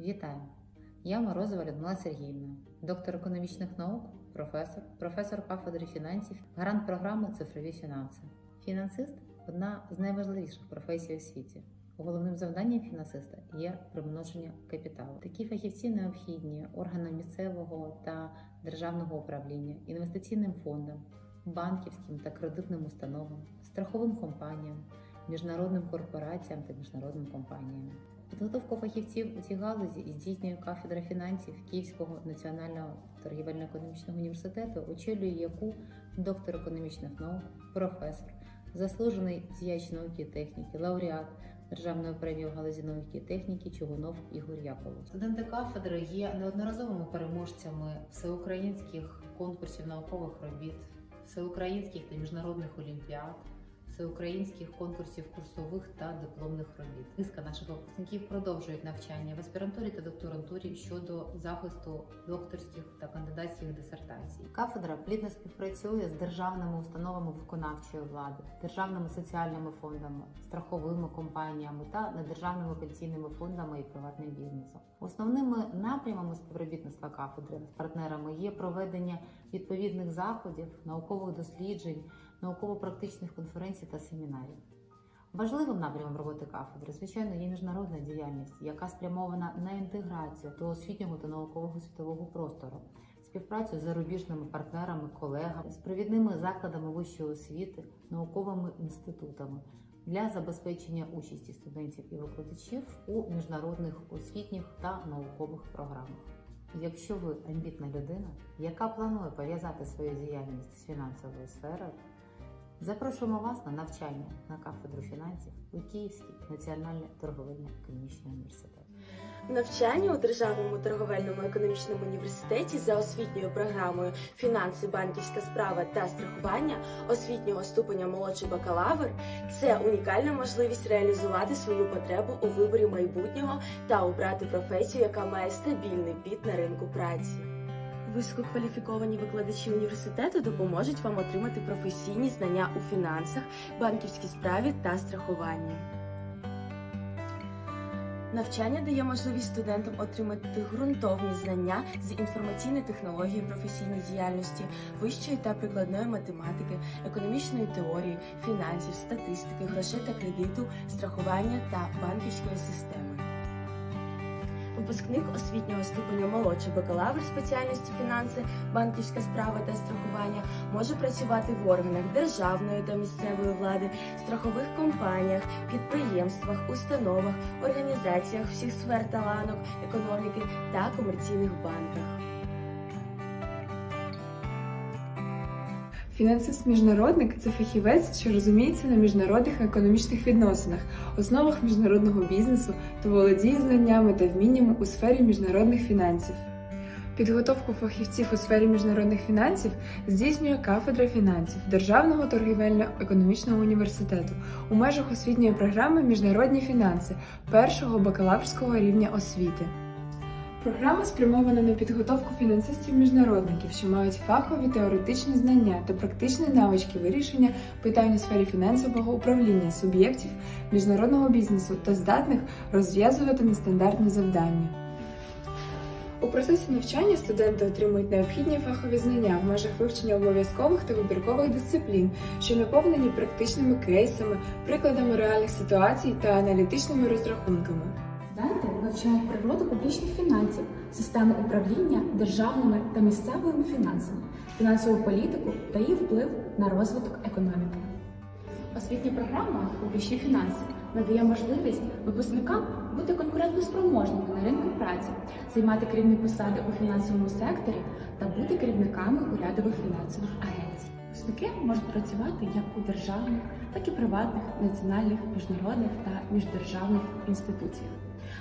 Вітаю! Я Морозова Людмила Сергіївна, доктор економічних наук, професор, професор кафедри фінансів, гарант програми Цифрові фінанси. Фінансист одна з найважливіших професій у світі. Головним завданням фінансиста є примноження капіталу. Такі фахівці необхідні органам місцевого та державного управління, інвестиційним фондам, банківським та кредитним установам, страховим компаніям, міжнародним корпораціям та міжнародним компаніям. Підготовку фахівців у цій галузі здійснює кафедра фінансів Київського національного торгівельно-економічного університету, очолює яку доктор економічних наук, професор, заслужений діяч науки і техніки, лауреат державної премії у галузі науки і техніки Чугунов Ігор Яковлевич. Студенти кафедри є неодноразовими переможцями всеукраїнських конкурсів наукових робіт, всеукраїнських та міжнародних олімпіад всеукраїнських конкурсів курсових та дипломних робіт. Низка наших випускників продовжують навчання в аспірантурі та докторантурі щодо захисту докторських та кандидатських дисертацій. Кафедра плідно співпрацює з державними установами виконавчої влади, державними соціальними фондами, страховими компаніями та недержавними пенсійними фондами і приватним бізнесом. Основними напрямами співробітництва кафедри з партнерами є проведення відповідних заходів, наукових досліджень науково-практичних конференцій та семінарів. Важливим напрямом роботи кафедри, звичайно, є міжнародна діяльність, яка спрямована на інтеграцію до освітнього та наукового світового простору, співпрацю з зарубіжними партнерами, колегами, з провідними закладами вищої освіти, науковими інститутами для забезпечення участі студентів і викладачів у міжнародних освітніх та наукових програмах. Якщо ви амбітна людина, яка планує пов'язати свою діяльність з фінансовою сферою, Запрошуємо вас на навчання на кафедру фінансів у Київський національний торговельно-економічний університет. Навчання у Державному торговельному економічному університеті за освітньою програмою Фінанси, банківська справа та страхування освітнього ступеня молодший бакалавр це унікальна можливість реалізувати свою потребу у виборі майбутнього та обрати професію, яка має стабільний бід на ринку праці. Висококваліфіковані викладачі університету допоможуть вам отримати професійні знання у фінансах, банківській справі та страхуванні. Навчання дає можливість студентам отримати ґрунтовні знання з інформаційної технології професійної діяльності, вищої та прикладної математики, економічної теорії, фінансів, статистики, грошей та кредиту, страхування та банківської системи. Випускник освітнього ступеня молодший бакалавр спеціальності фінанси, банківська справа та страхування може працювати в органах державної та місцевої влади, страхових компаніях, підприємствах, установах, організаціях всіх сфер та ланок економіки та комерційних банках. Фінансист-міжнародник це фахівець, що розуміється на міжнародних економічних відносинах, основах міжнародного бізнесу та володіє знаннями та вміннями у сфері міжнародних фінансів. Підготовку фахівців у сфері міжнародних фінансів здійснює кафедра фінансів Державного торгівельно-економічного університету у межах освітньої програми Міжнародні фінанси першого бакалаврського рівня освіти. Програма спрямована на підготовку фінансистів-міжнародників, що мають фахові теоретичні знання та практичні навички вирішення питань у сфері фінансового управління суб'єктів міжнародного бізнесу та здатних розв'язувати нестандартні завдання. У процесі навчання студенти отримують необхідні фахові знання в межах вивчення обов'язкових та вибіркових дисциплін, що наповнені практичними кейсами, прикладами реальних ситуацій та аналітичними розрахунками. Студенти вивчають природу публічних фінансів, системи управління державними та місцевими фінансами, фінансову політику та її вплив на розвиток економіки. Освітня програма Публічні фінанси надає можливість випускникам бути конкурентноспроможними на ринку праці, займати керівні посади у фінансовому секторі та бути керівниками урядових фінансових агенцій. Випускники можуть працювати як у державних, так і приватних, національних, міжнародних та міждержавних інституціях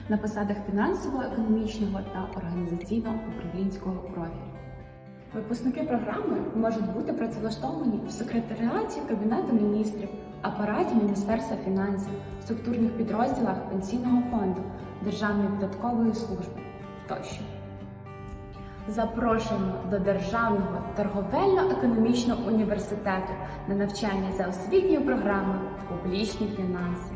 на посадах фінансового, економічного та організаційно-управлінського профілю. Випускники програми можуть бути працевлаштовані в секретаріаті Кабінету міністрів, апараті Міністерства фінансів, структурних підрозділах Пенсійного фонду, Державної податкової служби тощо. Запрошуємо до Державного торговельно-економічного університету на навчання за освітньою програмою Публічні фінанси.